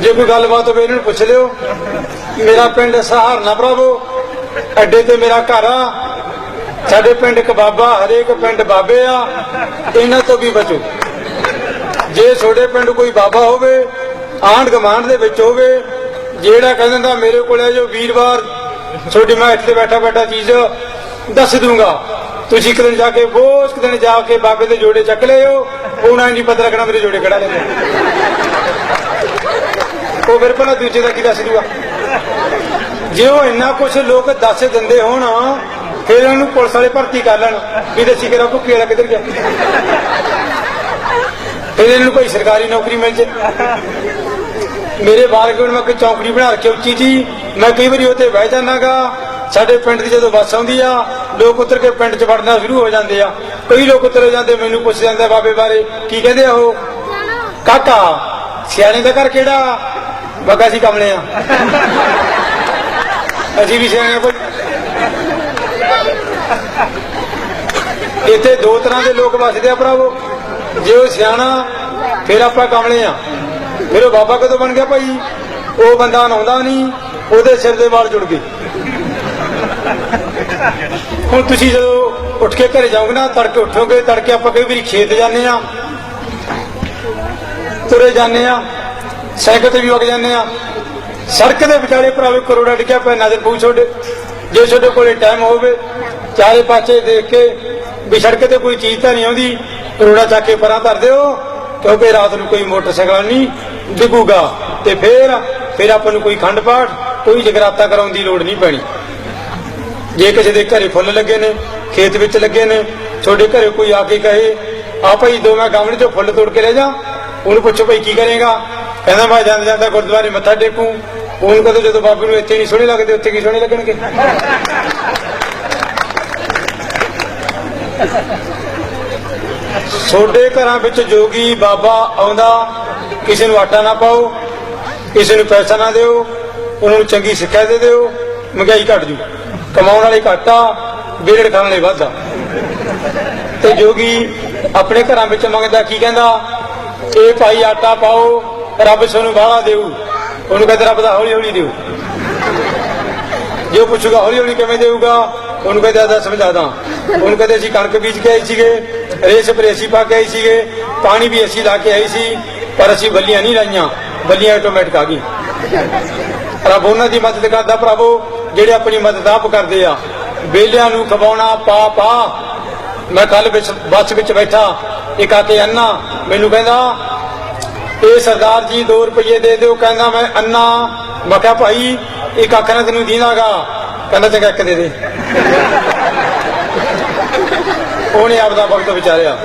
ਜੇ ਕੋਈ ਗੱਲਬਾਤ ਹੋਵੇ ਇਹਨਾਂ ਨੂੰ ਪੁੱਛ ਲਿਓ। ਮੇਰਾ ਪਿੰਡ ਸਹਾਰਨਾ ਭਰਾਵੋ, ਅੱਡੇ ਤੇ ਮੇਰਾ ਘਰ ਆ। ਸਾਡੇ ਪਿੰਡ ਇੱਕ ਬਾਬਾ, ਹਰੇਕ ਪਿੰਡ ਬਾਬੇ ਆ। ਇਹਨਾਂ ਤੋਂ ਵੀ ਬਚੋ। ਜੇ ਤੁਹਾਡੇ ਪਿੰਡ ਕੋਈ ਬਾਬਾ ਹੋਵੇ, ਆਂਢ ਗੁਆਂਢ ਦੇ ਵਿੱਚ ਹੋਵੇ, ਜਿਹੜਾ ਕਹਿੰਦਾ ਦਾ ਮੇਰੇ ਕੋਲ ਹੈ ਜੋ ਵੀਰਵਾਰ, ਤੁਹਾਡੀ ਮੈਂ ਇੱਥੇ ਬੈਠਾ ਬੈਠਾ ਚੀਜ਼ ਦੱਸ ਦੂੰਗਾ। ਤੁਸੀਂ ਇੱਕ ਦਿਨ ਜਾ ਕੇ ਬਹੁਤ ਦਿਨ ਜਾ ਕੇ ਬਾਬੇ ਦੇ ਜੋੜੇ ਚੱਕ ਲਿਓ। ਉਹਨਾਂ ਨਹੀਂ ਪਤਾ ਲੱਗਣਾ ਮੇਰੇ ਜੋੜੇ ਕਿਹੜਾ ਲੈ ਉਹ ਫਿਰ ਭਲਾ ਦੂਜੇ ਦਾ ਕੀ ਦੱਸ ਦੂਗਾ ਜੇ ਉਹ ਇੰਨਾ ਕੁਝ ਲੋਕ ਦੱਸ ਦਿੰਦੇ ਹੋਣ ਫਿਰ ਇਹਨਾਂ ਨੂੰ ਪੁਲਿਸ ਵਾਲੇ ਭਰਤੀ ਕਰ ਲੈਣ ਵੀ ਦੱਸੀ ਕਿਹੜਾ ਭੁੱਖੀ ਵਾਲਾ ਕਿੱਧਰ ਗਿਆ? ਫਿਰ ਇਹਨਾਂ ਨੂੰ ਕੋਈ ਸਰਕਾਰੀ ਨੌਕਰੀ ਮਿਲ ਜੇ। ਮੇਰੇ ਕੋਲ ਮੈਂ ਕੋਈ ਚੌਂਕੜੀ ਬਣਾ ਰੱਖੀ ਉੱਚੀ ਜੀ ਮੈਂ ਕਈ ਵਾਰੀ ਉੱਥੇ ਬਹਿ ਜਾਣਾਗਾ ਸਾਡੇ ਪਿੰਡ ਦੀ ਜਦੋਂ ਬੱਸ ਆਉਂਦੀ ਆ ਲੋਕ ਉਤਰ ਕੇ ਪਿੰਡ 'ਚ ਵੜਨਾ ਸ਼ੁਰੂ ਹੋ ਜਾਂਦੇ ਆ। ਕਈ ਲੋਕ ਉਤਰ ਜਾਂਦੇ ਮੈਨੂੰ ਪੁੱਛ ਜਾਂਦੇ ਬਾਬੇ ਬਾਰੇ ਕੀ ਕਹਿੰਦੇ ਆ ਉਹ? ਕਾਕਾ ਸਿਆਣੇ ਦਾ ਘਰ ਕਿਹੜਾ? ਬਗਾ ਸੀ ਕਮਲੇ ਆ ਅਸੀਂ ਵੀ ਸਿਆਣੇ ਆ ਭਾਈ ਇੱਥੇ ਦੋ ਤਰ੍ਹਾਂ ਦੇ ਲੋਕ ਵੱਸਦੇ ਆ ਭਰਾਵੋ। ਜੇ ਉਹ ਸਿਆਣਾ, ਫਿਰ ਆਪਾਂ ਕਮਲੇ ਆ ਫਿਰ ਉਹ ਬਾਬਾ ਕਦੋਂ ਬਣ ਗਿਆ ਭਾਈ? ਉਹ ਬੰਦਾ ਨਹਾਉਂਦਾ ਨਹੀਂ, ਉਹਦੇ ਸਿਰ ਦੇ ਵਾਲ ਜੁੜ ਗਏ। ਹੁਣ ਤੁਸੀਂ ਜਦੋਂ ਉੱਠ ਕੇ ਘਰੇ ਜਾਓਗੇ ਨਾ, ਤੜਕੇ ਉੱਠੋਗੇ, ਤੜਕੇ ਆਪਾਂ ਕਈ ਵਾਰੀ ਖੇਤ ਜਾਂਦੇ ਆ ਤੁਰੇ ਜਾਂਦੇ ਆ ਸਾਈਕਲ ਤੇ ਵੀ ਵਗ ਜਾਂਦੇ ਆ ਸੜਕ ਦੇ ਵਿਚਾਲੇ ਭਰਾਵੇ ਕਰੋੜਾ ਡਿੱਗਿਆ ਪਿਆ ਨਜ਼ਰ ਪਊ ਛੋਡੇ। ਜੇ ਤੁਹਾਡੇ ਕੋਲੇ ਟਾਈਮ ਹੋਵੇ, ਚਾਰੇ ਪਾਸੇ ਦੇਖ ਕੇ ਵੀ ਸੜਕ ਤੇ ਕੋਈ ਚੀਜ਼ ਤਾਂ ਨਹੀਂ ਆਉਂਦੀ। ਕਰੋੜਾ ਚੱਕ ਕੇ ਪਰਾਂ ਧਰ ਦਿਓ, ਕਿਉਂਕਿ ਰਾਤ ਨੂੰ ਕੋਈ ਮੋਟਰਸਾਈਕਲ ਨਹੀਂ ਡਿੱਗੂਗਾ। ਤੇ ਫੇਰ, ਫਿਰ ਆਪਾਂ ਨੂੰ ਕੋਈ ਖੰਡ ਪਾਠ, ਕੋਈ ਜਗਰਾਤਾ ਕਰਾਉਣ ਦੀ ਲੋੜ ਨਹੀਂ ਪੈਣੀ। ਜੇ ਕਿਸੇ ਦੇ ਘਰੇ ਫੁੱਲ ਲੱਗੇ ਨੇ, ਖੇਤ ਵਿੱਚ ਲੱਗੇ ਨੇ ਤੁਹਾਡੇ ਘਰੇ ਕੋਈ ਆ ਕੇ ਕਹੇ, ਆ ਭਾਈ ਦੋ ਮੈਂ ਗਮਲੇ ਚੋਂ ਫੁੱਲ ਤੋੜ ਕੇ ਲੈ ਜਾ। ਉਹਨੂੰ ਪੁੱਛੋ ਭਾਈ ਕੀ ਕਰੇਗਾ? ਕਹਿੰਦਾ ਮੈਂ ਜਾਂਦੇ ਜਾਂਦਾ ਗੁਰਦੁਆਰੇ ਮੱਥਾ ਟੇਕੂ। ਉਹਨੂੰ ਕਹਦੇ ਜਦੋਂ ਬਾਬੇ ਨੂੰ ਇੱਥੇ ਨਹੀਂ ਸੋਹਣੇ ਲੱਗਦੇ, ਉੱਥੇ ਕੀ ਸੋਹਣੇ ਲੱਗਣਗੇ? ਤੁਹਾਡੇ ਘਰਾਂ ਵਿੱਚ ਜੋਗੀ ਬਾਬਾ ਆਉਂਦਾ, ਕਿਸੇ ਨੂੰ ਆਟਾ ਨਾ ਪਾਓ, ਕਿਸੇ ਨੂੰ ਪੈਸਾ ਨਾ ਦਿਓ, ਉਹਨਾਂ ਨੂੰ ਚੰਗੀ ਸਿੱਖਿਆ ਦੇ ਦਿਓ, ਮਹਿੰਗਾਈ ਘਟ ਜੂ। ਕਮਾਉਣ ਵਾਲੇ ਘੱਟ ਆ ਬੇੜੜ ਖਾਣ ਵਾਲੇ ਵੱਧ। ਆ ਤੇ ਜੋਗੀ ਆਪਣੇ ਘਰਾਂ ਵਿੱਚ ਮੰਗਦਾ, ਕੀ ਕਹਿੰਦਾ? ਇਹ ਭਾਈ ਆਟਾ ਪਾਓ ਰੱਬ ਸਾਨੂੰ ਬਾਹਲਾ ਦੇਊ। ਉਹਨੂੰ ਕਹਿੰਦਾ ਰੱਬ ਦਾ ਹੌਲੀ ਹੌਲੀ ਦੇਊ। ਜੇ ਉਹ ਪੁੱਛੂਗਾ ਹੌਲੀ ਹੌਲੀ ਕਿਵੇਂ ਦੇਊਗਾ, ਉਹਨੂੰ ਕਹਿੰਦਾ ਦੱਸ ਸਮਝਾਦਾ। ਉਹਨੂੰ ਕਹਿੰਦੇ ਅਸੀਂ ਕਣਕ ਬੀਜ ਕੇ ਆਏ ਸੀਗੇ ਰੇ ਸਪਰੇ ਪਾ ਕੇ ਆਏ ਸੀਗੇ, ਪਾਣੀ ਵੀ ਅਸੀਂ ਲਾ ਕੇ ਆਏ ਸੀ, ਪਰ ਅਸੀਂ ਬੱਲੀਆਂ ਨਹੀਂ ਲਾਈਆਂ। ਬੱਲੀਆਂ ਆਟੋਮੈਟਿਕ ਆ ਗਈ ਰੱਬ ਉਹਨਾਂ ਦੀ ਮਦਦ ਕਰਦਾ ਭਰਾਵੋ, ਜਿਹੜੇ ਆਪਣੀ ਮਦਦ ਆਪ ਕਰਦੇ ਆ। ਬੇਲਿਆਂ ਨੂੰ ਖਵਾਉਣਾ, ਪਾ ਪਾ। ਮੈਂ ਕੱਲ ਵਿੱਚ ਬੱਸ ਵਿੱਚ ਬੈਠਾ, ਇੱਕ ਆ ਕੇ ਅੰਨਾ ਮੈਨੂੰ ਕਹਿੰਦਾ ਇਹ ਸਰਦਾਰ ਜੀ 2 ਰੁਪਏ ਦੇ ਦਿਓ, ਕਹਿੰਦਾ ਮੈਂ ਅੰਨਾ। ਮੈਂ ਕਿਹਾ, ਭਾਈ, ਇੱਕ ਅੱਖ ਨਾਲ ਤੈਨੂੰ ਦੀਨਾਗਾ ਕਹਿੰਦਾ, ਚੰਗਾ, ਇੱਕ ਦੇ ਦੇ। ਉਹਨੇ ਆਪਦਾ ਵਕਤ ਵਿਚਾਰਿਆ।